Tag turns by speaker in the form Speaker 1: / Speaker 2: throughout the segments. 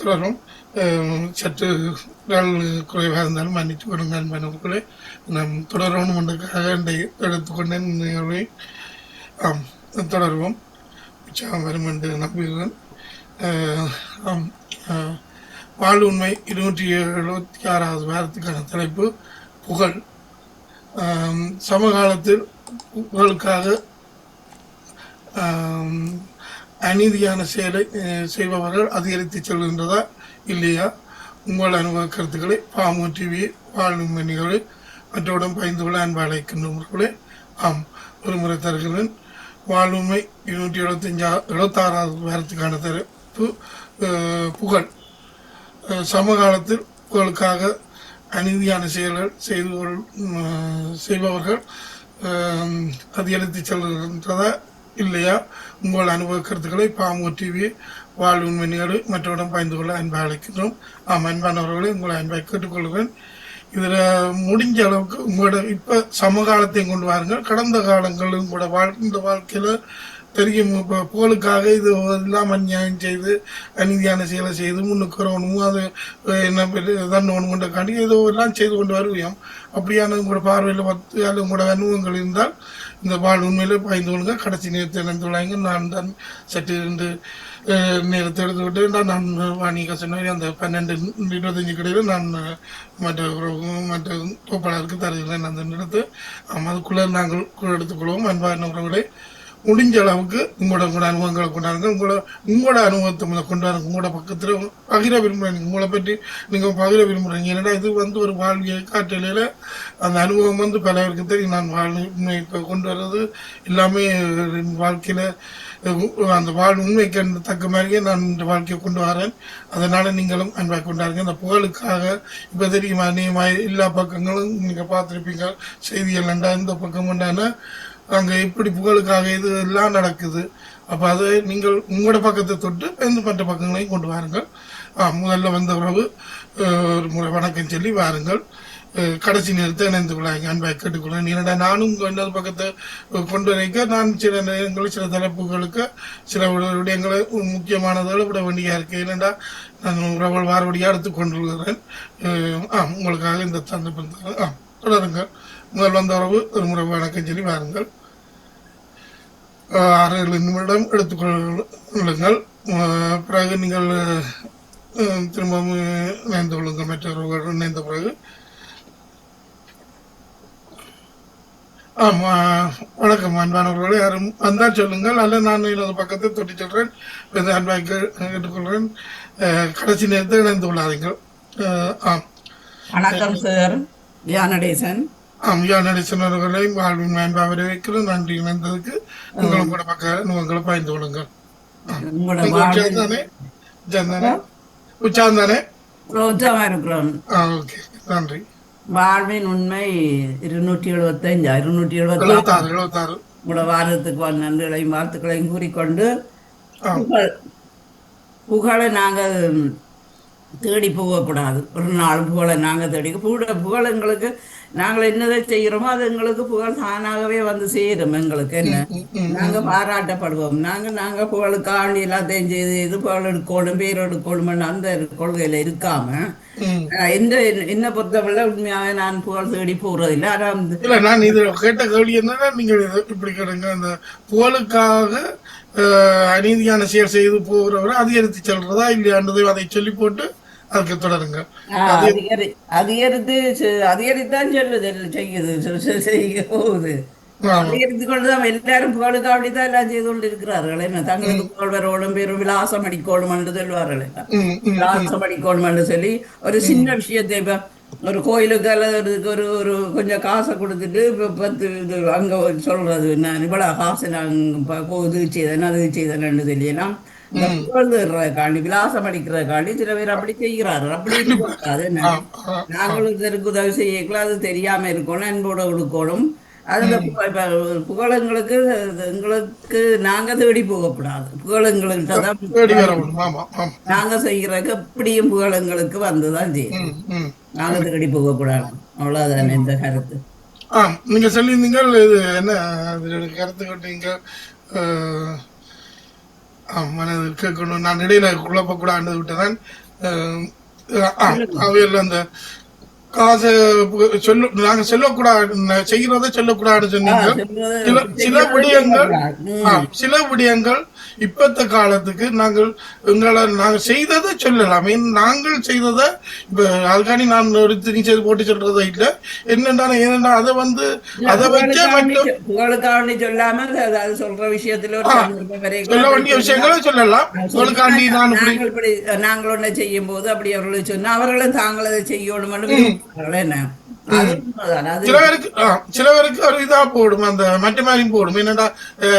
Speaker 1: தொடரும் சற்று நாள் குறைவாக இருந்தாலும் மன்னித்து கொடுங்க அன்பானவர்களே நாம் தொடரணும் என்றதுக்காக இன்றைய நிகழ்வை ஆம் தொடர்வோம். உற்சாகம் வரும் என்று நம்புகிறேன். ஆம் வாழ்வுண்மை வாழ் உண்மை இருநூற்றி எழுபத்தி ஆறாவது வாரத்துக்கான தலைப்பு புகழ். சமகாலத்தில் புகழுக்காக அநீதியான செயலை செய்பவர்கள் அதிகரித்து செல்கின்றதா இல்லையா? உங்கள் அனுபவ கருத்துக்களை பாமு டிவி வாழும் மணிகளை மற்றவுடன் பயந்து கொள்ள அன்பு அழைக்கின்றவர்களே ஆம் ஒரு முறை தருகிறேன். வாழ்வுமை இருநூற்றி எழுபத்தஞ்சா எழுபத்தாறாவது வாரத்துக்கான தரப்பு புகழ். சமகாலத்தில் புகழுக்காக அநீதியான செயல்கள் செய்து கொள்- செய்பவர்கள் அதிகரித்து செல்கின்றதா இல்லையா? உங்கள் அனுபவ கருத்துக்களை பாமு டிவி வாழ்வு உண்மை மற்றவரிடம் பகிர்ந்து பயந்து கொள்ள அன்பை அழைக்கின்றோம். ஆம் அன்பானவர்களை உங்களை அன்பாக கேட்டுக்கொள்கிறேன். இதில் முடிஞ்ச அளவுக்கு உங்களோட இப்போ சமகாலத்தையும் கொண்டு வாருங்கள். கடந்த காலங்களும் உங்களோட வாழ்ந்த வாழ்க்கையில் தெரியும் இப்போ போலுக்காக இது எல்லாம் அநியாயம் செய்து அநீதியான செயலை செய்து முன்னுக்கு வரணும் அது அஹ், ஒன்று கொண்ட கொண்டக்காண்டி ஏதோ எல்லாம் செய்து கொண்டு வருவியோம் அப்படியான உங்களோட பார்வையில் பத்து அல்லது உங்களோட அனுபவங்கள் இருந்தால் இந்த பால் உண்மையிலே பாய்ந்து கொள்ளுங்க. கடைசி நேரத்தை நினைத்துள்ளாங்க நான் தான் சற்று ரெண்டு நேரத்தை எடுத்து விட்டு நான் வாணிக சொன்ன அந்த பன்னெண்டு இருபத்தஞ்சு கடையில் நான் மற்ற மற்ற தோப்பாளருக்கு தருகிறேன். அந்த நிறத்தை ஆமாம் அதுக்குள்ளே நாங்கள் எடுத்துக்கொள்வோம். அன்பான உறவுகளை. முடிஞ்ச அளவுக்கு உங்களோட உங்களோட அனுபவங்களை கொண்டாடுங்க. உங்களோட உங்களோட அனுபவத்தை முதல்ல கொண்டாடுங்க. உங்களோட பக்கத்தில் பகிர விரும்புகிறீங்க உங்களை பற்றி நீங்கள் பகிர விரும்புகிறீங்க ஏன்னா இது வந்து ஒரு வாழ்வியல் காட்டலையில் அந்த அனுபவம் வந்து பலருக்கு தெரியும். நான் வாழ் உண்மை இப்போ கொண்டு வர்றது எல்லாமே வாழ்க்கையில் அந்த வாழ் உண்மைக்கு தக்க மாதிரியே நான் இந்த வாழ்க்கையை கொண்டு வரேன். அதனால் நீங்களும் அன்பாக கொண்டாருங்க இந்த புகழுக்காக இப்போ தெரியுமா நீ எல்லா பக்கங்களும் நீங்கள் பார்த்துருப்பீங்க. செய்திகள் இந்த பக்கம் உண்டான அங்கே எப்படி புகழுக்காக இது எல்லாம் நடக்குது. அப்போ அது நீங்கள் உங்களோட பக்கத்தை தொட்டு இந்த மற்ற பக்கங்களையும் கொண்டு வாருங்கள். ஆ, முதல்ல வந்த உறவு ஒரு முறை வணக்கம் சொல்லி வாருங்கள். கடைசி நேரத்தை இணைந்து கொள்ளாங்க அன்பாக கேட்டுக்கொள்ளேன் ஏன்னா நானும் இன்னொரு பக்கத்தை கொண்டு வரைக்க நான் சில நேரங்களில் சில தலைப்புகளுக்கு சில விடயங்களை முக்கியமானதோடு விட வேண்டியா இருக்கு. ஏனெண்டா நான் உறவுகள் வாரபடியாக எடுத்து கொண்டு ஆ உங்களுக்காக இந்த சந்தர்ப்பம் தரேன். ஆ தொடருங்கள். முதல் வந்த உறவு ஒரு முறை வணக்கம் சொல்லி வாருங்கள். ஆறு ஏழு நிமிடம் எடுத்துக்கொள்ளுங்கள் பிறகு நீங்கள் திரும்பவும் இணைந்து கொள்ளுங்கள். மற்றவர்களுடன் இணைந்த பிறகு. ஆமா வணக்கம் அன்பானவர்களே யாரும் வந்தால் சொல்லுங்கள். அல்ல நான் எனது பக்கத்தை தொட்டி சொல்கிறேன் இந்த அன்பாக கேட்டுக்கொள்கிறேன். கடைசி நேரத்தை இணைந்து கொள்ளாதீங்கள் ஆம்.
Speaker 2: வணக்கம் சார் தியானடேசன்.
Speaker 1: ஆம் யா நடிசனர்களை வாழ்வின் மேம்பாக வரவேற்கிறேன் நன்றி இணைந்ததுக்கு உங்களும் கூட பக்க உங்களை பாய்ந்து கொள்ளுங்கள்.
Speaker 2: உங்களோட
Speaker 1: உங்க
Speaker 2: வாழ்வில்
Speaker 1: உச்சாரம் தானே உச்சாரம் தானே உச்சாரம் தானே
Speaker 2: ரோஜாவா இருக்கிறோம்.
Speaker 1: ஆ ஓகே. நன்றி.
Speaker 2: வாழ்வின் உண்மை இருநூற்றி எழுபத்தஞ்சா இருநூற்றி எழுபத்தி
Speaker 1: எழுபத்தாறு எழுபத்தாறு
Speaker 2: உங்களோட வாரத்துக்கு நன்றிகளையும் வாழ்த்துக்களையும் கூறிக்கொண்டு புகழ் புகழை நாங்கள் தேடி போகக்கூடாது. ஒரு நாள் புகழை நாங்கள் தேடி புகழ புகழ் எங்களுக்கு நாங்கள் என்னதை செய்கிறோமோ அது எங்களுக்கு புகழ் தானாகவே வந்து சேரும். எங்களுக்கு என்ன? நாங்கள் பாராட்டப்படுவோம். நாங்கள் நாங்கள் புகழுக்காண்டி எல்லாத்தையும் செய்து இது புகழ் எடுக்கணும் பேர் எடுக்கணும் அந்த கொள்கையில் இருக்காம எந்த என்ன பொறுத்தவரை உண்மையாக நான் புகழ் தேடி போகிறதில்லை ஆனால்
Speaker 1: இல்ல நான் இது கேட்ட கேள்வி என்னன்னா நீங்கள் இப்படி கேளுங்க. அந்த புகழுக்காக அநீதியான செயல் செய்து போகிறவரை அதிகரித்து செல்றதா இல்லையான்றதை அதை சொல்லி போட்டு அதுக்கு தொடருங்க.
Speaker 2: அதிகரித்து அதிகரித்தான் சொல்லுது செய்யுது போகுது.
Speaker 1: ஆமா
Speaker 2: அதிகரித்து கொண்டுதான் எல்லாரும் புகழுக்கு அப்படித்தான் எல்லாம் செய்து கொண்டு இருக்கிறார்கள் என்ன? தங்களுக்கு புகழ் பேரும் விலாசம் அடிக்கணும் என்று சொல்வார்கள் விலாசம் அடிக்கணும் என்று சொல்லி ஒரு சின்ன விஷயத்தை இப்ப ஒரு கோயிலுக்கு அல்லது ஒரு ஒரு கொஞ்சம் காசை கொடுத்துட்டு இப்ப பத்து இது அங்க சொல்றது நான் இவ்வளவு காசு நான் இது செய்தேன் அது செய்தேன்னு தெரியலாம் தேடுறதுக்காண்டி விலாசம் அடிக்கிறதுக்காண்டி சில பேர் அப்படி செய்கிறார்கள் அப்படி நாங்களும் இதற்கு உதவி செய்யக்கலாம் அது தெரியாம இருக்கணும் அன்போட கொடுக்கணும். இப்ப புகழங்களுக்கு எங்களுக்கு நாங்க தேடி போகக்கூடாது. புகழங்களுக்கு தான் நாங்க செய்யறதுக்கு எப்படியும் புகழங்களுக்கு வந்துதான் செய்யும். நாங்க தேடி போகக்கூடாது. அவ்வளவுதானே இந்த கருத்து.
Speaker 1: ஆ நீங்க சொல்லியிருந்தீங்க இது என்ன கருத்து கேட்டீங்க மனதில் கேட்கணும். நான் இடையில குழப்பக்கூடாது விட்டதான் அவையில் அந்த காசு சொல்ல நாங்க சொல்லக்கூடாது செய்யறதை சொல்லக்கூடாதுன்னு சொன்னீங்க. சில சில விடயங்கள் சில விடயங்கள் இப்பத்த காலத்துக்கு நாங்கள் எங்களை நாங்கள் செய்ததை சொல்லலாம். நாங்கள் செய்ததை இப்ப அதுக்காண்டி நான் ஒரு திணி செய்து போட்டு சொல்றதை இல்லை. என்னென்னா ஏனென்றா அதை வந்து அதை வச்சே மட்டும்
Speaker 2: புகழுக்காண்டி சொல்லாம அது- அது சொல்ற விஷயத்துல
Speaker 1: சொல்ல வேண்டிய விஷயங்களை சொல்லலாம். உங்களுக்காண்டி நான் இப்படி
Speaker 2: நாங்கள் ஒண்ணு செய்யும் போது அப்படி அவர்களுக்கு சொன்னா அவர்களும் தாங்கள் அதை செய்யணும்னு என்ன? அது உண்மைதான். அது
Speaker 1: சில பேருக்கு ஆ, சில பேருக்கு ஒரு இதா போடும். அந்த மற்ற மாதிரி போடும். என்னடா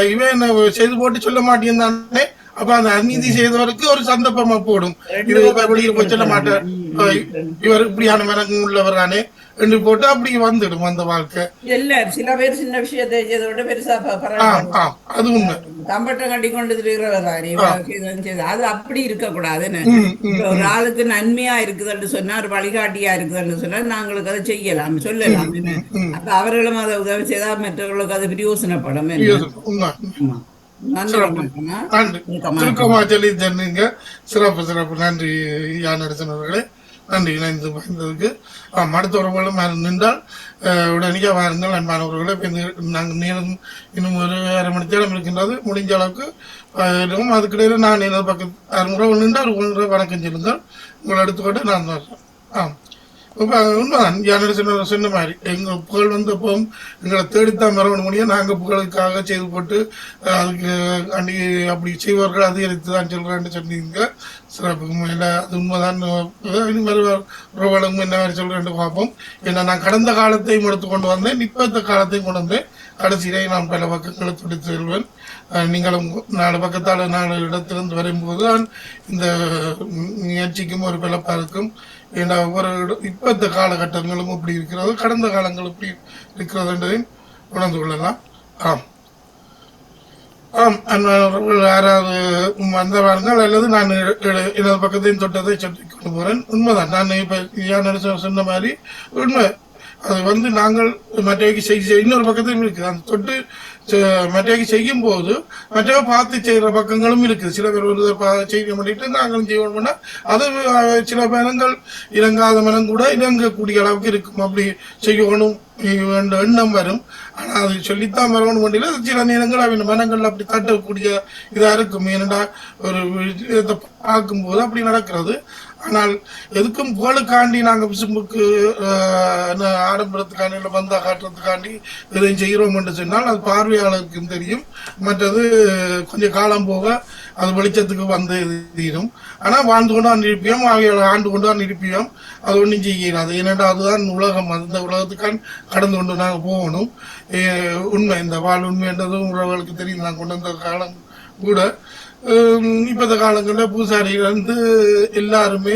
Speaker 1: இவன் என்ன செய்து போட்டு சொல்ல மாட்டேன் தானே அப்ப அந்த அநீதி செய்தவருக்கு ஒரு சந்தர்ப்பமா போடும். இது இப்ப வெளியில போய் சொல்ல மாட்டேன் இவர் இப்படியான மனங்கு உள்ளவர் தானே என்று போட்டு அப்படி வந்துடும் அந்த வாழ்க்கை.
Speaker 2: இல்ல சில பேர் சின்ன விஷயத்தை செய்யறதை விட பெருசா
Speaker 1: அது உண்மை.
Speaker 2: தம்பட்டம் கட்டி கொண்டு இருக்கிறவர். அது அப்படி இருக்கக்கூடாதுன்னு இப்ப ஒரு ஆளுக்கு நன்மையா இருக்குதுன்னு சொன்னா ஒரு வழிகாட்டியா இருக்குதுன்னு சொன்னா நாங்களுக்கு அதை செய்யலாம் சொல்லலாம்? அப்ப அவர்களும் அதை உதவி செய்தா மற்றவர்களுக்கு அது பிரயோசனப்படும்.
Speaker 1: சுருக்கமா சொல்லி சொன்னீங்க சிறப்பு. சிறப்பு நன்றி யான் அவர்களே. நன்றி இணைந்து பகிர்ந்ததுக்கு ஆம் அடுத்த உறவுகளும் நின்றால் உடனடியாக வாருங்கள் அன்பானவர்களை. இப்ப நாங்கள் நேரம் இன்னும் ஒரு அரை மணி நேரம் இருக்கின்றது. முடிஞ்ச அளவுக்கு இருக்கும் அதுக்கிடையில் நான் எனது பக்கத்து உறவு நின்றால் ஒரு வணக்கம் சொல்லுங்கள். உங்களை எடுத்துக்கொண்டு நான் வர்றேன் ஆம். இப்போ உண்மைதான். யானை சொன்ன சொன்ன மாதிரி எங்கள் புகழ் வந்தப்போ எங்களை தேடித்தான் வரவணும் முடியும் நாங்கள் புகழுக்காக செய்து போட்டு அதுக்கு அண்டி அப்படி செய்வார்கள் அதிகரித்து தான் சொல்கிறேன்னு சொன்னீங்க சிறப்பு இல்லை அது உண்மைதான். இனி என்ன மாதிரி சொல்றேன்னு பார்ப்போம். ஏன்னா நான் கடந்த காலத்தையும் எடுத்து கொண்டு வந்தேன் இப்போத்த காலத்தையும் கொண்டு வந்தேன் கடைசியிலே நான் பல பக்கங்களை துடித்து செல்வேன். நீங்களும் நாலு பக்கத்தால் நாலு இடத்திலிருந்து வரும்போது தான் இந்த முயற்சிக்கும் ஒரு பிளப்பா இருக்கும் ஏன்னா ஒவ்வொரு இப்போ இந்த காலகட்டங்களும் இப்படி இருக்கிறது கடந்த காலங்கள் இப்படி இருக்கிறது என்பதையும் உணர்ந்து கொள்ளலாம். ஆம். ஆம் ஆறாவது யாராவது வந்தவார்கள் அல்லது நான் எ- எனது பக்கத்தையும் தொட்டதை சொல்லிக் கொண்டு போகிறேன் உண்மைதான். நான் இப்ப யான் சொன்ன மாதிரி உண்மை. அது வந்து நாங்கள் மற்றவைக்கு செய்ய இன்னொரு பக்கத்தையும் இருக்குது. அந்த தொட்டு மற்றவைக்கு செய்யும் போது மற்றவை பார்த்து செய்கிற பக்கங்களும் இருக்குது. சில பேர் ஒரு செய்ய பண்ணிட்டு நாங்களும் செய்வோம்னா அது சில மனங்கள் இறங்காத மனம் கூட இறங்கக்கூடிய அளவுக்கு இருக்கும். அப்படி செய்யணும் என்ற எண்ணம் வரும். ஆனா அது சொல்லித்தான் வரணும் வண்டியில சில நேரங்கள் அவன் மனங்கள் அப்படி தட்டக்கூடிய இதா இருக்கும். ஏனடா ஒரு விஷயத்தை பார்க்கும்போது அப்படி நடக்கிறது. ஆனால் எதுக்கும் புகழுக்காண்டி நாங்கள் விசும்புக்கு ஆடம்பரத்துக்காண்டி இல்லை பந்தா காட்டுறதுக்காண்டி இதையும் செய்கிறோம் என்று சொன்னால் அது பார்வையாளருக்கும் தெரியும். மற்றது கொஞ்சம் காலம் போக அது வெளிச்சத்துக்கு வந்து தீரும். ஆனால் வாழ்ந்து கொண்டு தான் இருப்பியோம் ஆண்டு கொண்டு தான் அது ஒன்றும் செய்கிறாது ஏனென்றால் அதுதான் உலகம். அந்த உலகத்துக்கான் கடந்து கொண்டு நாங்கள் போகணும். உண்மை. இந்த வாழ் உண்மைன்றதும் உறவுகளுக்கு தெரியும். நான் கொண்டு வந்த காலம் கூட. இப்போ இந்த காலங்களில் பூசாரிகள் வந்து எல்லாருமே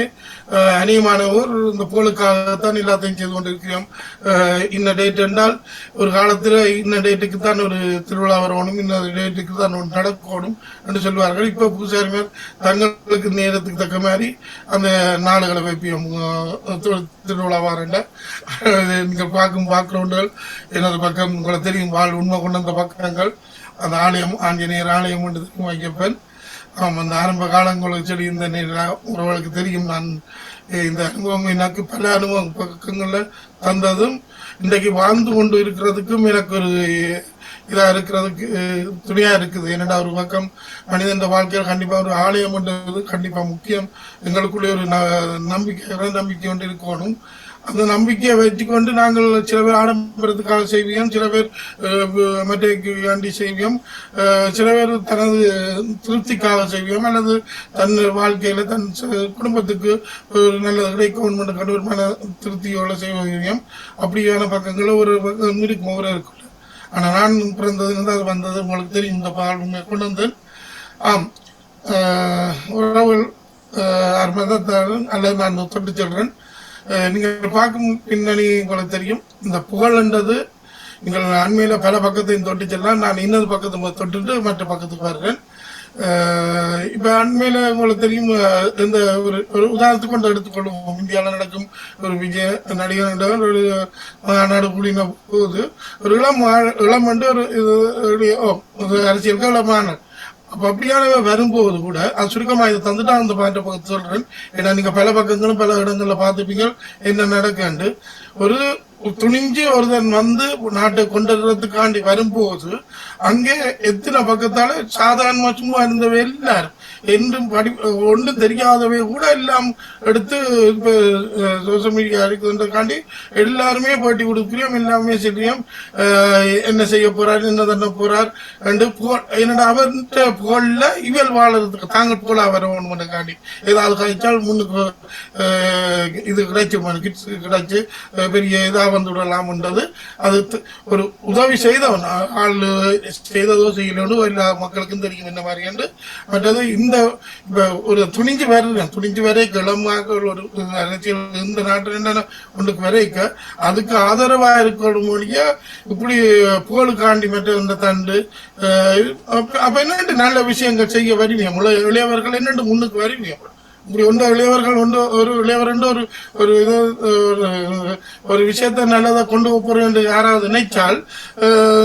Speaker 1: அஹ், அநேகமானவர் இந்த போலுக்காகத்தான் எல்லாத்தையும் செய்து கொண்டிருக்கிறோம். அஹ், இன்ன டேட் என்றால் ஒரு காலத்தில் இன்ன டேட்டுக்கு தான் ஒரு திருவிழா வரணும் இன்ன டேட்டுக்கு தான் ஒன்று நடக்கணும் என்று சொல்வார்கள். இப்போ பூசாரிமார் தங்களுக்கு நேரத்துக்கு தக்க மாதிரி அந்த நாடுகளை வைப்பியம் திருவிழா வாரண்ட நீங்கள் பார்க்கும் பேக்ரவுண்டுகள் எனது பக்கம் உங்களுக்கு தெரியும் வாழ் உண்மை கொண்டு அந்த பக்கங்கள். அந்த ஆலயம் ஆஞ்சநேயர் ஆலயம் என்று வைக்கப்பேன். ஆமாம் அந்த ஆரம்ப காலங்களுக்கு சொல்லி இந்த உறவுகளுக்கு தெரியும். நான் இந்த அனுபவம் எனக்கு பல அனுபவம் பக்கங்களில் தந்ததும் இன்றைக்கு வாழ்ந்து கொண்டு இருக்கிறதுக்கும் எனக்கு ஒரு இதாக இருக்கிறதுக்கு துணையாக இருக்குது. என்னடா ஒரு பக்கம் மனிதன் வாழ்க்கையில் கண்டிப்பாக ஒரு ஆலயம் என்றது கண்டிப்பாக முக்கியம். எங்களுக்குள்ளே ஒரு ந- நம்பிக்கை நம்பிக்கை ஒன்று இருக்கணும். அந்த நம்பிக்கையை வைத்துக்கொண்டு நாங்கள் சில பேர் ஆடம்பரத்துக்காக செய்வியம் சில பேர் அஹ், மற்றைக்கு வேண்டி செய்வியம் சில பேர் தனது திருப்திக்காக செய்வியம் அல்லது தன் வாழ்க்கையில தன் ச- குடும்பத்துக்கு ஒரு நல்ல கிடைக்கும் கடவுள் கடுமையான திருப்தியோட செய்வியம் அப்படியான பக்கங்களும் ஒரு பக்கம் இருக்கும் ஒரு இருக்கும் ஆனால் நான் பிறந்ததுலேருந்து அது வந்தது உங்களுக்கு தெரியும் இந்த பால் கொண்டு வந்தேன் ஆம். அஹ், உறவுகள் அர்மதத்தாரன் அல்லது நான் தொட்டு சொல்கிறேன் நீங்கள் பார்க்கும் பின்னணி உங்களுக்கு தெரியும். இந்த புகழ்ன்றது நீங்கள் அண்மையில பல பக்கத்தையும் தொட்டு செல்லலாம். நான் இன்னொரு பக்கத்து தொட்டுட்டு மற்ற பக்கத்துக்கு வருகிறேன். இப்போ இப்ப அண்மையில உங்களுக்கு தெரியும் இந்த ஒரு ஒரு உதாரணத்துக்கு கொண்டு எடுத்துக்கொள்வோம் இந்தியாவில் நடக்கும் ஒரு விஜய நடிகர் என்றவர் ஒரு மாநாடு கூடின போது ஒரு இளம் இளம் என்று ஒரு இது- ஓ, ஒரு அரசியலுக்கு இளமான அப்ப வரும்போது கூட அது சுருக்கமா இதை தந்துட்டா அந்த பாயிண்ட பக்கத்து சொல்றேன். ஏன்னா நீங்க பல பக்கங்களும் பல இடங்கள்ல பார்த்துப்பீங்க. என்ன நடக்காண்டு ஒரு துணிஞ்சு ஒருத்தன் வந்து நாட்டை கொண்டுறதுக்காண்டி வரும்போது அங்கே எத்தனை பக்கத்தால சாதாரணமாக சும்மா இருந்தவை எல்லாரும் என்றும் படி ஒன்றும் தெரியாதவை கூட எல்லாம் எடுத்து இப்போ சோசியல் மீடியா அழைக்கிறதுக்காண்டி எல்லாருமே போட்டி கொடுக்குறோம் எல்லாமே செய்யும் என்ன செய்ய போறார் என்ன தண்ண போறார் என்று புகழ் என்னடா அவர்கிட்ட புகழ்ல இவள் வாழறதுக்கு தாங்க அவர் வரணும்னுக்காண்டி ஏதாவது கழிச்சால் முன்னுக்கு இது கிடைச்சு கிட்ஸ் கிடைச்சு பெரிய இதாக வந்து விடலாம்ன்றது அது ஒரு உதவி செய்தவன். ஆள் செய்ததோ செய்யலன்னு எல்லா மக்களுக்கும் தெரியும் என்ன மாதிரி என்று. மற்றது இந்த இப்போ ஒரு துணிஞ்சு வர துணிஞ்சு வரை கிளம்பாக ஒரு அரசியல் இந்த நாட்டில் என்னென்ன ஒன்றுக்கு வரைக்க அதுக்கு ஆதரவாக இருக்கணும் மொழியா இப்படி புகழுக்காண்டி மட்டும் இந்த தண்டு அப்போ என்னென்ன என்னண்டு நல்ல விஷயங்கள் செய்ய வருவீங்க இளையவர்கள் என்னென்று முன்னுக்கு வருவீங்க இப்படி ஒன்று இளையவர்கள் ஒன்று ஒரு இளையவர் ஒன்று ஒரு ஒரு இது ஒரு ஒரு நல்லதாக கொண்டு போகிறோம் என்று யாராவது நினைச்சால்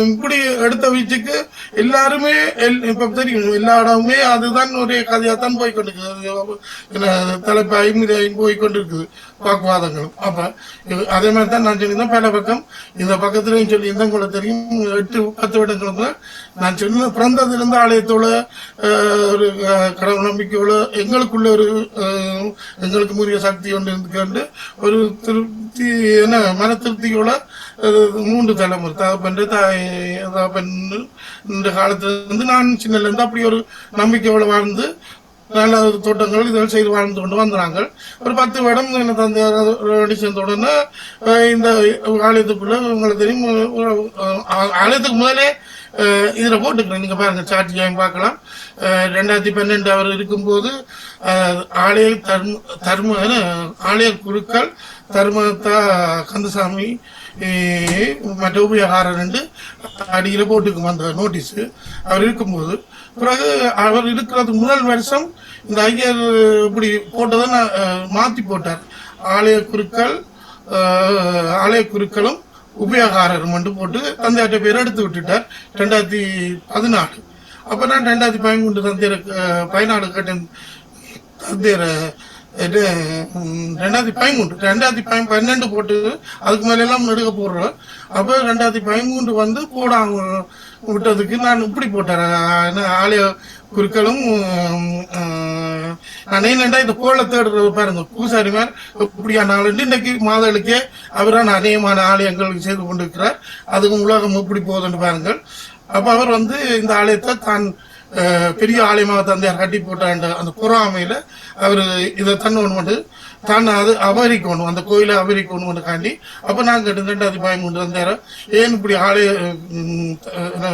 Speaker 1: இப்படி எடுத்த வீச்சுக்கு எல்லாருமே எல்- இப்போ தெரியும் எல்லா இடமுமே அதுதான் ஒரே கதையாத்தான் போய் கொண்டிருக்குது. தலைப்பாயும் இதாயும் போய் கொண்டிருக்குது வாக்குவாதங்களும். அப்போ இது அதே மாதிரி தான் நான் சொல்லியிருந்தேன் பல பக்கம் இந்த பக்கத்துலையும் சொல்லியிருந்தேன் கூட தெரியும் எட்டு பத்து வருடங்களுக்கு நான் சொல்லி பிறந்ததுலேருந்து ஆலயத்தோட ஒரு கடவுள் நம்பிக்கையோட எங்களுக்குள்ள ஒரு எங்களுக்கு முறிய சக்தி ஒன்று இருந்துக்கண்டு ஒரு திருப்தி என்ன மன திருப்தியோட மூன்று தலைமுறை தகப்பன் தாய் தகப்பன் இந்த காலத்துல இருந்து நான் சின்னலேருந்து அப்படி ஒரு நம்பிக்கையோட வாழ்ந்து நல்ல தோட்டங்கள் இதெல்லாம் செய்து வாழ்ந்து கொண்டு வந்தாங்க ஒரு பத்து வருடம் என்ன தந்தையார் சேர்ந்த உடனே இந்த ஆலயத்துக்குள்ள உங்களுக்கு தெரியும் ஆலயத்துக்கு முதலே இதில் போட்டுக்கிறேன். நீங்க பாருங்க கேங் பார்க்கலாம். ரெண்டாயிரத்தி பன்னெண்டு அவர் இருக்கும்போது ஆலய தர்ம தர்ம ஆலய குருக்கள் தர்மத்தா கந்தசாமி மற்ற உபயோகாரர் ரெண்டு அடியில் போட்டுக்கும் அந்த நோட்டீஸ் அவர் இருக்கும்போது. பிறகு அவர் இருக்கிறது முதல் வருஷம் இந்த ஐயர் இப்படி போட்டதை நான், மாற்றி போட்டார். ஆலய குருக்கள் ஆலய குருக்களும் உபயோகாரர் மட்டும் போட்டு தந்தையாட்ட பேர் எடுத்து விட்டுட்டார் ரெண்டாயிரத்தி பதினாலு. அப்ப நான் ரெண்டாயிரத்தி பதிமூன்று தந்தையர் பதினாலு கட்டன் தந்தையரை ரெண்டாயிரத்தி பதிமூன்று ரெண்டாயிரத்தி பதி பன்னெண்டு போட்டு அதுக்கு மேலெல்லாம் நெடுக்க போடுறோம். அப்போ ரெண்டாயிரத்தி பதிமூன்று வந்து போடாம விட்டதுக்கு நான் இப்படி போட்டேன். என்ன, ஆலய குருக்களும் நான் நீண்டா இந்த கோலை தேடுறது பாருங்க. பூசாரி மேல் இப்படியா நாள் இன்னைக்கு மாதளுக்கே அவரான அநேகமான ஆலயங்கள் செய்து கொண்டிருக்கிறார். அதுவும் உலகம் எப்படி போகுதுன்னு பாருங்கள். அப்ப அவர் வந்து இந்த ஆலயத்தை தான் பெரிய ஆலயமாக தந்தையார் கட்டி போட்டாண்ட அந்த பொறாமையில அவர் இதை தன்னொன்று தான் அது அபகரிக்கணும் அந்த கோயிலை அபகரிக்கணும் காண்டி அப்ப நாங்க கேட்டு ரெண்டாயிரத்தி பதிமூன்று தந்தையார ஏன் இப்படி ஆலய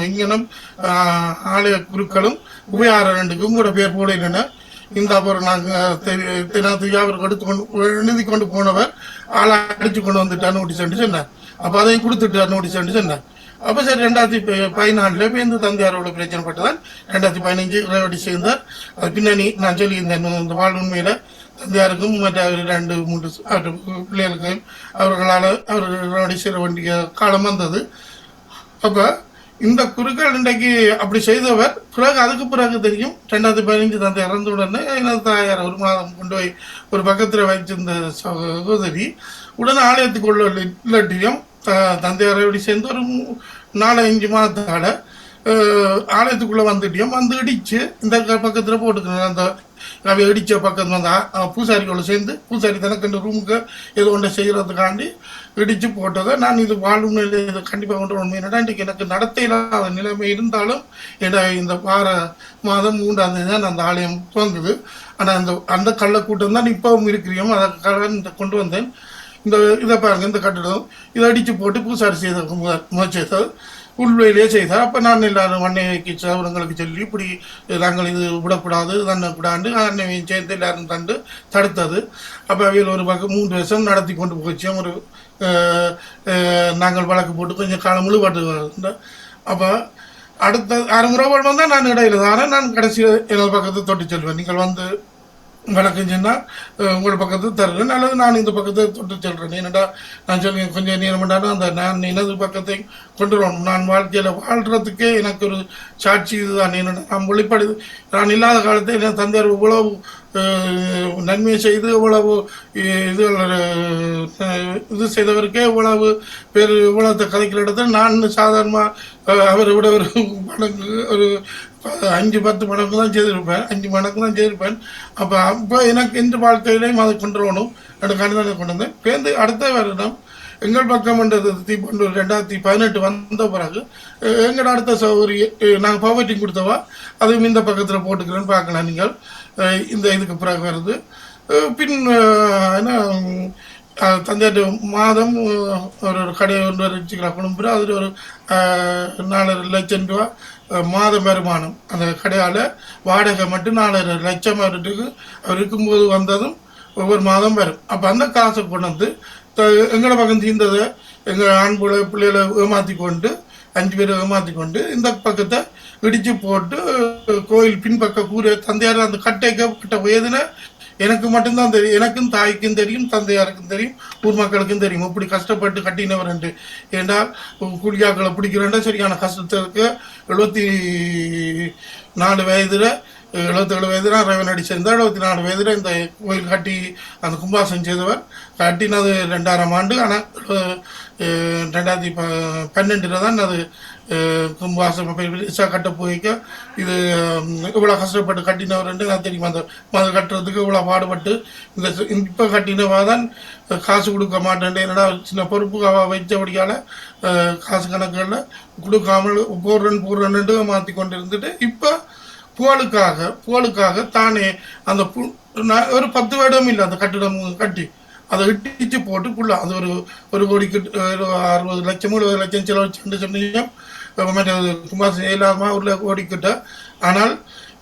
Speaker 1: இங்கனம் ஆஹ், ஆலய குருக்களும் உபயார ரெண்டுக்கும் கூட பேர் போட இல்லைன்னா இந்த அப்புறம் நாங்கள் தினத்துக்கு அவர் எடுத்து கொண்டு எழுதி கொண்டு போனவர் ஆளை அடித்து கொண்டு வந்துட்டார் நோட்டீஸ் சொன்னார். அப்போ அதையும் கொடுத்துட்டார் நோட்டீஸ் சொன்னார். அப்போ சரி ரெண்டாயிரத்தி ப- பதினாலுல இந்த தந்தையாரோட பிரச்சனை பட்டதால் ரெண்டாயிரத்தி பதினஞ்சு ரேவடி சேர்ந்தார். அது பின்னணி நான் சொல்லியிருந்தேன் இந்த வாழ் உண்மையில் தந்தையாருக்கும் மற்ற ரெண்டு மூன்று ச- பிள்ளைகளுக்கும் அவர்களால் அவர்களோட சேர வேண்டிய காலம் வந்தது. அப்போ இந்த குருக்கள் இன்றைக்கு அப்படி செய்தவர் பிறகு அதுக்கு பிறகு தெரியும் ரெண்டாயிரத்தி பதினஞ்சு தந்தை இறந்த உடனே எனது தாயார் ஒரு மாதம் கொண்டு போய் ஒரு பக்கத்தில் வைச்சிருந்த சகோதரி உடனே ஆலயத்துக்குள்ள இல்லாட்டியும் த- தந்தையாரோட சேர்ந்து ஒரு நாலு அஞ்சு மாதத்தால ஆலயத்துக்குள்ளே வந்துட்டியும் வந்து இடிச்சு இந்த க- போட்டுக்கணும் அந்த நான் இடிச்ச பக்கத்துல வந்து பூசாரிகளோட சேர்ந்து பூசாரி தனக்கு இந்த ரூமுக்கு எது ஒன்றை செய்யறதுக்காண்டி இடிச்சு போட்டதை நான் இது வாழும் இது கண்டிப்பாக கொண்டு உண்மை என்னடா இன்றைக்கு எனக்கு நடத்தையில்லாத நிலைமை இருந்தாலும் என்னோட இந்த வார மாதம் மூன்றாம் தேதி தான் அந்த ஆலயம் துவங்குது. ஆனால் அந்த அந்த கள்ளக்கூட்டம் தான் இப்பவும் இருக்கிறியோம். அதை இந்த கொண்டு வந்தேன். இந்த இதை பாருங்க இந்த கட்டிடம். இதை அடித்து போட்டு பூசாரி செய்த முயற்சி முயற்சித்தது செய்தார். அப்போ நான் எல்லாரும் அன்னைக்கு சவரங்களுக்கு சொல்லி இப்படி நாங்கள் இது விடக்கூடாது தண்ணக்கூடாது அன்னையும் சேர்ந்து எல்லாரும் தண்டு தடுத்தது. அப்போ அவையில் ஒரு பக்கம் மூன்று வருஷம் நடத்தி கொண்டு போச்சோம் ஒரு நாங்கள் வழக்கு போட்டு கொஞ்சம் காலம் முழுபட்டு அப்போ அடுத்த அரை முறை வந்தால் நான் இடையில தானே நான் கடைசியில் எனது பக்கத்தை தொட்டு செல்வேன். நீங்கள் வந்து வணக்கம் சொன்னால் உங்கள் பக்கத்து தருகிறேன் அல்லது நான் இந்த பக்கத்தை தொட்டு செல்கிறேன் என்னடா நான் சொல்லி கொஞ்சம் நேரம் பண்ணாலும் அந்த நான் எனது பக்கத்தை கொண்டு வரணும். நான் வாழ்க்கையில் வாழ்கிறதுக்கே எனக்கு ஒரு சாட்சி இதுதான். என்னடா நான் வெளிப்படு நான் இல்லாத காலத்தில் என் தந்தையார் இவ்வளவு நன்மையை நன்மை செய்து இவ்வளவு இது இது செய்தவருக்கே இவ்வளவு பேர் இவ்வளவு கதைக்கிற இடத்துல நான் சாதாரணமாக அவரை விட ஒரு ஒரு அஞ்சு பத்து மடங்கு தான் செய்திருப்பேன். அஞ்சு மடங்கு தான் செய்திருப்பேன். அப்போ அப்போ எனக்கு இந்த வாழ்க்கையிலையும் அதை கொண்டு வரணும். எனக்கு கணிதத்தை கொண்டு வந்தேன். பேருந்து அடுத்த வருடம் எங்கள் பக்கம் தீ தீபண்டு ரெண்டாயிரத்தி பதினெட்டு வந்த பிறகு எங்களோட அடுத்த சௌகரிய நாங்கள் பவர்ட்டிங் கொடுத்தவா? அதுவும் இந்த பக்கத்தில் போட்டுக்கிறேன்னு பார்க்கலாம் நீங்கள். இந்த இதுக்கு பிறகு வருது. பின் என்ன தந்தையாட்டு மாதம் ஒரு ஒரு கடை ஒன்று வச்சுக்கலாம் குடும்பம் அதில் ஒரு நாலரை லட்சம் ரூபா மாதம் மாத வருமானம் அந்த கடையால் வாடகை மட்டும் நாலரை லட்சம் வருட்டுக்கு அவர் இருக்கும்போது வந்ததும் ஒவ்வொரு மாதம் வரும் அப்போ அந்த காசை கொண்டு வந்து எங்களை எங்களோட பக்கம் தீர்ந்ததை எங்கள் ஆண் பிள்ளை பிள்ளைகளை ஏமாற்றி கொண்டு அஞ்சு பேரை ஏமாற்றி கொண்டு இந்த பக்கத்தை இடித்து போட்டு கோயில் பின்பக்க கூரை தந்தையார் அந்த கட்டைக்கு கட்ட வயதில் எனக்கு மட்டும்தான் தெரியும். எனக்கும் தாய்க்கும் தெரியும் தந்தையாருக்கும் தெரியும் ஊர் மக்களுக்கும் தெரியும். இப்படி கஷ்டப்பட்டு கட்டினவர் என்று ஏன்றால் குடியாக்களை பிடிக்கிறேன்டா சரியான கஷ்டத்திற்கு எழுபத்தி நாலு வயதில் எழுபத்தேழு வயதுல ரவன் அடிச்சிருந்தார். எழுபத்தி நாலு வயதில் இந்த கோயில் கட்டி அந்த கும்பாசம் செய்தவர். கட்டினது ரெண்டாயிரம் ஆண்டு. ஆனால் ரெண்டாயிரத்தி ப பன்னெண்டில் தான் அது கும்பாசம் பெருசாக கட்ட போய்க்க இது இவ்வளோ கஷ்டப்பட்டு கட்டினவர் என்று நான் தெரியும். அந்த மது கட்டுறதுக்கு இவ்வளோ பாடுபட்டு இந்த இப்போ கட்டினவா தான் காசு கொடுக்க மாட்டேன் என்னடா சின்ன பொறுப்பு வைத்தபடியால் காசு கணக்குகளில் கொடுக்காமல் போடுறேன் போடுறேன்ட்டு மாற்றி கொண்டு இருந்துட்டு இப்போ புகழுக்காக புகழுக்காக தானே அந்த பு- நான் ஒரு பத்து வருடம் இல்லை அந்த கட்டிடம் கட்டி. அதை இட்டிச்சு போட்டு புள்ள அது ஒரு ஒரு கோடிக்கு ஒரு அறுபது லட்சம் எழுபது லட்சம் செலவு சொன்னீங்க. மற்றது குமார் இல்லாமல் உள்ள கோடிக்கிட்ட. ஆனால்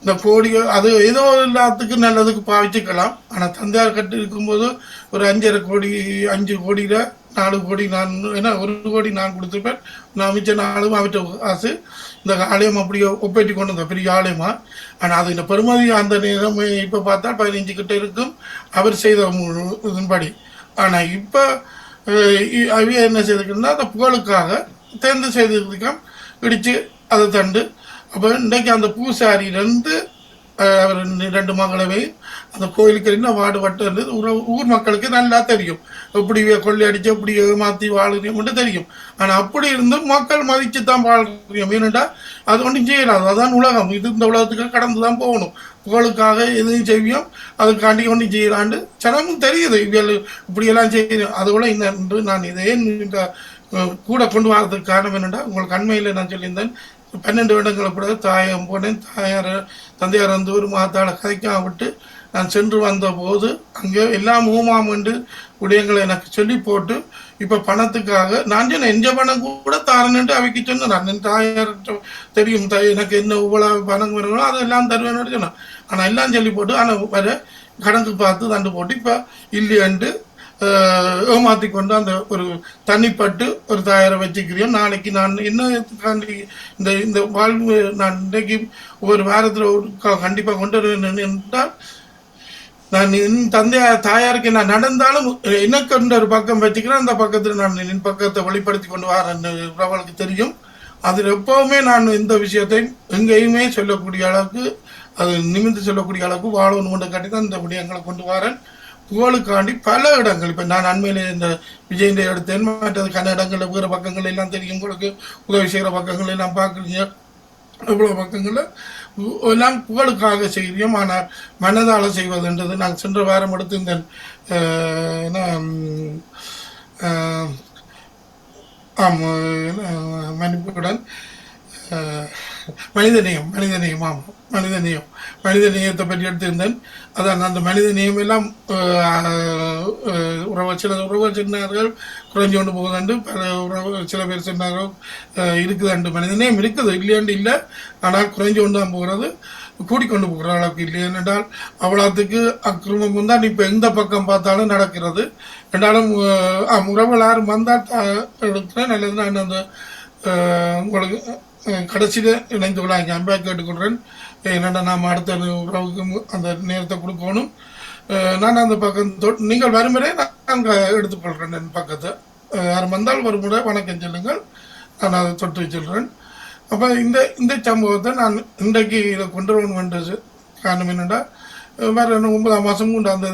Speaker 1: இந்த கோடி அது ஏதோ எல்லாத்துக்கு நல்லதுக்கு பாவிச்சுக்கலாம். ஆனால் தந்தையார் கட்டி இருக்கும்போது ஒரு அஞ்சரை கோடி அஞ்சு கோடியில் நாலு கோடி நான் ஏன்னா ஒரு கோடி நான் கொடுத்துருப்பேன். நான் மிச்ச நாளும் அவற்ற காசு. இந்த ஆலயம் அப்படியே ஒப்பேற்றி கொண்டு வந்த பெரிய ஆலயமா. ஆனால் அது இந்த பெருமதி அந்த நேரம் இப்போ பார்த்தா பதினஞ்சு கிட்ட இருக்கும். அவர் செய்த மு- இதன்படி. ஆனால் இப்போ அவிய என்ன செய்திருக்குன்னா அந்த புகழுக்காக தேர்ந்து செய்திருக்கான் இடித்து அதை தண்டு. அப்போ இன்றைக்கு அந்த பூசாரியிலேருந்து ரெண்டு மகளவை அந்த கோயிலுக்கு என்ன பாடுபட்டு ஊர் மக்களுக்கு நல்லா தெரியும். எப்படி கொள்ளையடிச்சு எப்படி ஏமாற்றி வாழ்கிறோம்னு தெரியும். ஆனால் அப்படி இருந்தும் மக்கள் மதித்து தான் வாழ்கிறோம் ஏனென்றா அது ஒன்றும் செய்யலாது அதான் உலகம். இது இந்த உலகத்துக்கு கடந்து தான் போகணும். புகழுக்காக எதுவும் செய்வியோம் அதுக்காண்டி ஒன்றும் செய்யலாண்டு ஜனமும் தெரியுது. இவ்வளவு இப்படியெல்லாம் செய்யணும் அதோட இந்த நான் இதே கூட கொண்டு வரதுக்கு காரணம் என்னென்னா உங்களுக்கு அண்மையில் நான் சொல்லியிருந்தேன் பன்னெண்டு வருடங்களை பிறகு தாயம் போனேன். தாயார் தந்தையார் வந்து ஒரு மாதாளை கதைக்காம விட்டு நான் சென்று வந்த போது அங்கே எல்லாம் மூமாம் என்று விடயங்களை எனக்கு சொல்லி போட்டு இப்போ பணத்துக்காக நான் சொன்னேன் எந்த பணம் கூட தாரேன்ட்டு அவைக்கு சொன்னேன் நான் என் தாயார் தெரியும் தாய் எனக்கு என்ன இவ்வளோ பணம் வருங்களோ அதெல்லாம் தருவேன்னு சொன்னேன். ஆனால் எல்லாம் சொல்லி போட்டு ஆனால் வர கணக்கு பார்த்து தண்டு போட்டு இப்போ இல்லையண்டு ஏமாத்தி கொண்டு அந்த ஒரு தனிப்பட்டு ஒரு தாயாரை வச்சுக்கிறேன் நாளைக்கு நான் என்ன இந்த இந்த வாழ்வு நான் இன்றைக்கு ஒரு வாரத்தில் ஒரு கண்டிப்பாக கொண்டு வருவேன் என்றால் நான் என் தந்தையார் தாயாருக்கு நான் நடந்தாலும் எனக்கு ஒரு பக்கம் வச்சுக்கிறேன் அந்த பக்கத்தில் நான் என் பக்கத்தை வெளிப்படுத்தி கொண்டு வரேன் அவளுக்கு தெரியும். அதில் எப்பவுமே நான் இந்த விஷயத்தை எங்கேயுமே சொல்லக்கூடிய அளவுக்கு அது நிமிர்ந்து சொல்லக்கூடிய அளவுக்கு வாழணும் கொண்டு காட்டி தான் இந்த விடயங்களை கொண்டு வரேன். புகழுக்காண்டி பல இடங்கள். இப்போ நான் அண்மையில் இந்த விஜயந்த எடுத்தேன் மற்றது கன இடங்களில் வேறு பக்கங்கள் எல்லாம் தெரியும். உங்களுக்கு உதவி செய்கிற பக்கங்கள் எல்லாம் பார்க்குறீங்க. இவ்வளோ பக்கங்களில் எல்லாம் புகழுக்காக செய்கிறோம். ஆனால் மனதால் செய்வதுன்றது நான் சென்ற வாரம் எடுத்து இந்த என்ன ஆமாம் மன்னிப்புடன் மனிதநேயம் மனிதநேயம் ஆமாம். மனிதநேயம் மனிதநேயத்தை பற்றி எடுத்திருந்தேன். அதான் அந்த மனிதநேயம் எல்லாம் உறவு சில உறவு சொன்னார்கள் குறைஞ்சு கொண்டு போகுதாண்டு. பல உறவு சில பேர் சொன்னார்கள் இருக்குதாண்டு. மனிதநேயம் இருக்குது. இல்லையாண்டு இல்லை. ஆனால் குறைஞ்சு கொண்டு தான் போகிறது. கூடிக்கொண்டு போகிற அளவுக்கு இல்லை. என்றால் அவ்வளோத்துக்கு அக்கிரமம் தான் இப்போ எந்த பக்கம் பார்த்தாலும் நடக்கிறது. ரெண்டாலும் உறவுகள் யாரும் வந்தால் எடுத்துனா நல்லது நான் அந்த உங்களுக்கு கடைசியில் இணைந்து விழா அன்பா கேட்டுக்கொள்கிறேன் என்னடா நாம் அடுத்த உறவுக்கு அந்த நேரத்தை கொடுக்கணும். நான் அந்த பக்கம் நீங்கள் வரும் வரை நான் அங்கே எடுத்துக்கொள்கிறேன் என் பக்கத்தை. யாரும் வந்தால் ஒரு முறை வணக்கம் சொல்லுங்கள். நான் அதை தொட்டு வச்சிடுறேன். அப்போ இந்த இந்த சம்பவத்தை நான் இன்றைக்கு இதை கொண்டு வரணும் காரணம் என்னென்னா வேறு ஒன்பதாம் மாதம் கொண்டாந்தது